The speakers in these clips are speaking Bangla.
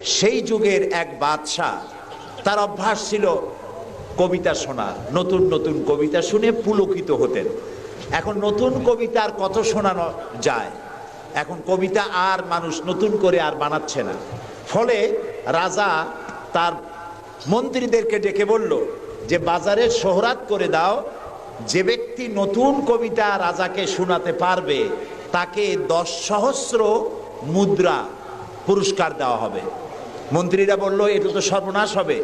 সেই যুগের এক বাদশাহ, তার অভ্যাস ছিল কবিতা শোনা, নতুন নতুন কবিতা শুনে পুলকিত হতেন। এখন নতুন কবিতা আর কত শোনানো যায়, এখন কবিতা আর মানুষ নতুন করে আর বানাচ্ছে না। ফলে রাজা তার মন্ত্রীদেরকে ডেকে বলল যে, বাজারে শোহরাত করে দাও, যে ব্যক্তি নতুন কবিতা রাজাকে শোনাতে পারবে, তাকে দশ সহস্র মুদ্রা পুরস্কার দেওয়া হবে। মন্ত্রীরা বলল, এটা তো সর্বনাশ হবে।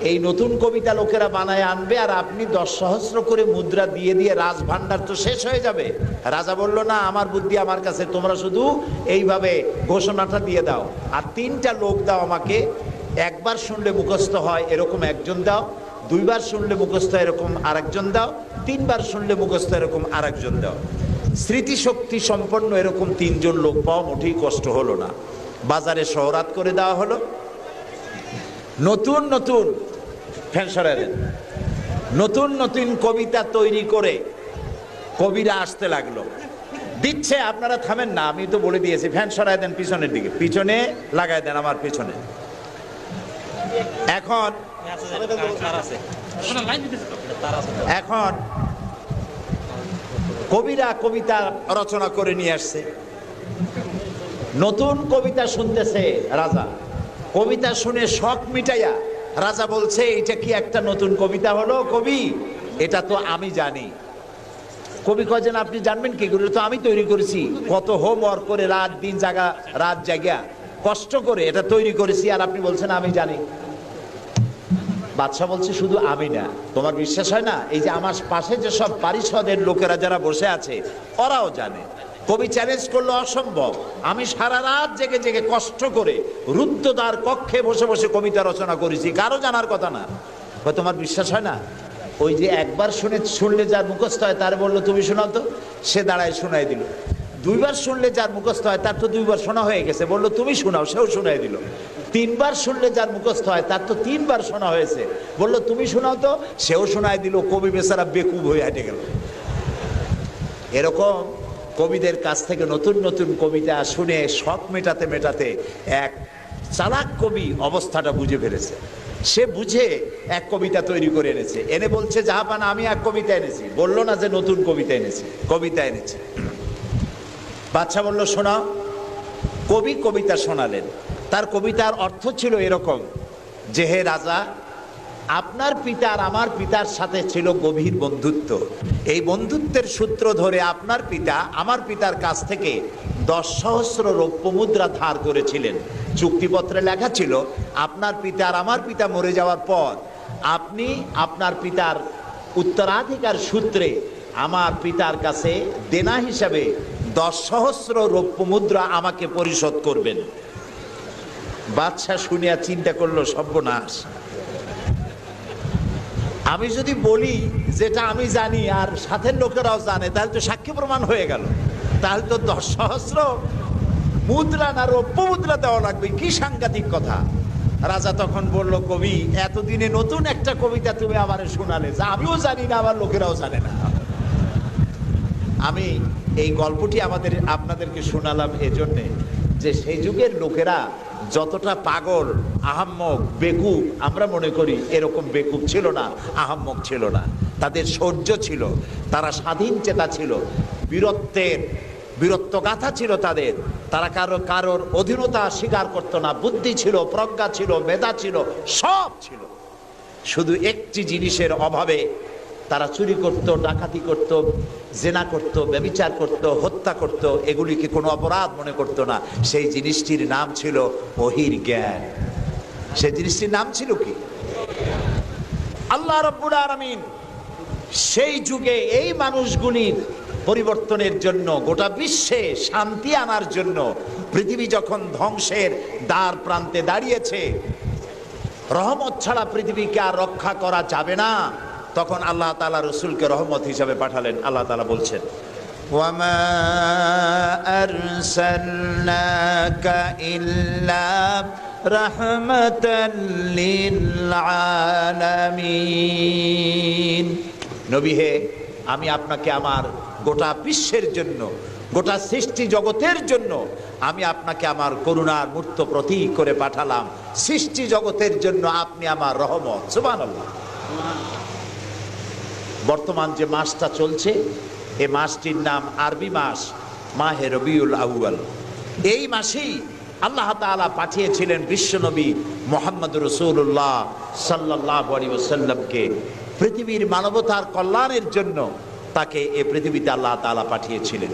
এই নতুন কবিতা লোকেরা বানায় আনবে আর আপনি দশ সহস্র করে মুদ্রা দিয়ে দিয়ে রাজভাণ্ডার তো শেষ হয়ে যাবে। রাজা বলল, না, আমার বুদ্ধি আমার কাছে। তোমরা শুধু এইভাবে ঘোষণাটা দিয়ে দাও। আর তিনটা লোক দাও আমাকে। একবার শুনলে মুখস্থ হয়, এরকম একজন দাও। দুইবার শুনলে মুখস্থ, এরকম আরেকজন দাও। তিনবার শুনলে মুখস্থ, এরকম আরেকজন দাও। স্মৃতিশক্তি সম্পন্ন এরকম তিনজন লোক পাওয়া মোটেই কষ্ট হলো না। বাজারে শহরাত করে দেওয়া হলো। নতুন নতুন, ফ্যান সরাই দেন। নতুন নতুন কবিতা তৈরি করে কবিরা আসতে লাগল। দিচ্ছে, আপনারা থামেন না, আমি তো বলে দিয়েছি, ফ্যান সরাই দেন পিছনের দিকে। পিছনে লাগাই দেন আমার পিছনে। এখন এখন কবিরা কবিতা রচনা করে নিয়ে আসছে। নতুন কবিতা শুনতেছে রাজা। কবিতা শুনে শখ মিটাইয়া রাজা বলছে এটা কি একটা নতুন কবিতা হলো কবি? এটা তো আমি জানি। কবি কজন আপনি জানবেন কি করে তো আমি তৈরি করেছি। কত হোমওয়ার্ক করে রাত দিন জায়গা রাত জায়গা কষ্ট করে এটা তৈরি করেছি আর আপনি বলছেন, আমি জানি। বাদশাহ বলছে, শুধু আমি না, তোমার বিশ্বাস হয় না? এই যে আমার পাশে যে সব পারিষদের লোকেরা যারা বসে আছে, ওরাও জানে। কবি চ্যালেঞ্জ করল, অসম্ভব। আমি সারা রাত জেগে জেগে কষ্ট করে রুদ্ধদ্বার কক্ষে বসে বসে কবিতা রচনা করেছি। কারও জানার কথা না। তোমার বিশ্বাস হয় না? ওই যে একবার শুনে, শুনলে যার মুখস্থ হয়, তার বলল, তুমি শোনাও তো। সে দাঁড়ায় শোনাই দিল। দুইবার শুনলে যার মুখস্থ হয়, তার তো দুইবার শোনা হয়ে গেছে। বলল, তুমি শোনাও। সেও শোনাই দিল। তিনবার শুনলে যার মুখস্থ হয়, তার তো তিনবার শোনা হয়েছে। বলল, তুমি শোনাও তো? সেও শোনায় দিল। কবি বেচারা বেকুব হয়ে হেঁটে গেল। এরকম কবিদের কাছ থেকে নতুন নতুন কবিতা শুনে শখ মেটাতে মেটাতে এক চালাক কবি অবস্থাটা বুঝে ফেলেছে। সে বুঝে এক কবিতা তৈরি করে এনেছে। এনে বলছে জাহাপান আমি এক কবিতা এনেছি। বলল না যে নতুন কবিতা এনেছি কবিতা এনেছি। বাচ্চা বলল শোনাও কবি কবিতা শোনালেন। তার কবিতার অর্থ ছিল এরকম, যে, হে রাজা, আপনার পিতার আমার পিতার সাথে ছিল গভীর বন্ধুত্ব। বন্ধুত্বের সূত্র ধরে আপনার পিতা আমার পিতার কাছ থেকে দশ সহস্র রৌপ্য মুদ্রা ধার করেছিলেন। চুক্তিপত্রে লেখা ছিল, আপনার পিতা আর আমার পিতা মরে যাওয়ার পর আপনি আপনার পিতার উত্তরাধিকার সূত্রে আমার পিতার কাছে দেনা হিসাবে দশ সহস্র রৌপ্য মুদ্রা আমাকে পরিশোধ করবেন। বাদশাহ শুনিয়া চিন্তা করল, সর্বনাশ! আমি যদি বলি যেটা আমি জানি আর সাথের লোকেরাও জানে, তাহলে তো সাক্ষী প্রমাণ হয়ে গেল। তাহলে তো দশ সহস্র মুদ্রা না রৌপ্য মুদ্রা দেওয়া লাগবে, কি সাংঘাতিক কথা। রাজা তখন বলল, কবি, এতদিনে নতুন একটা কবিতা তুমি আমার শোনালে, যা আমিও জানি না আমার লোকেরাও জানে না। আমি এই গল্পটি আমাদের, আপনাদেরকে শোনালাম এজন্যে যে সেই যুগের লোকেরা যতটা পাগল, আহাম্মক, বেকুব আমরা মনে করি এরকম বেকুব ছিল না, আহাম্মক ছিল না। তাদের শৌর্য ছিল, তারা স্বাধীন চেতা ছিল, বীরত্বের বীরত্ব বীরত্বগাথা ছিল তাদের। তারা কারও, কারোর অধীনতা স্বীকার করতো না, বুদ্ধি ছিল, প্রজ্ঞা ছিল, মেধা ছিল, সব ছিল। শুধু একটি জিনিসের অভাবে তারা চুরি করত, ডাকাতি করত, জেনা করত, ব্যবিচার করত, হত্যা করত, এগুলিকে কোনো অপরাধ মনে করত না। সেই জিনিসটির নাম ছিল বহির জ্ঞান। সেই জিনিসটির নাম ছিল কি? আল্লাহ রব্বুল আলামিন সেই যুগে এই মানুষগুলির পরিবর্তনের জন্য, গোটা বিশ্বে শান্তি আনার জন্য, পৃথিবী যখন ধ্বংসের দ্বার প্রান্তে দাঁড়িয়েছে, রহমত ছাড়া পৃথিবীকে আর রক্ষা করা যাবে না। তখন আল্লাহ তালা রসুলকে রহমত হিসাবে পাঠালেন আল্লাহ তালা বলছেন وما أرسلناك إلا رحمة للعالمين নবী হে আমি আপনাকে আমার গোটা বিশ্বের জন্য গোটা সৃষ্টি জগতের জন্য আমি আপনাকে আমার করুণার মূর্ত প্রতীক করে পাঠালাম সৃষ্টি জগতের জন্য আপনি আমার রহমত সুবহানাল্লাহ বর্তমান যে মাসটা চলছে, এ মাসটির নাম আরবি মাস, মাহে রবিউল এই মাসেই আল্লাহ তালা পাঠিয়েছিলেন বিশ্বনবী মোহাম্মদ রসুল্লাহ সাল্লাহ আলী ওসাল্লামকে পৃথিবীর মানবতার কল্যাণের জন্য তাকে এ পৃথিবীতে আল্লাহ তালা পাঠিয়েছিলেন।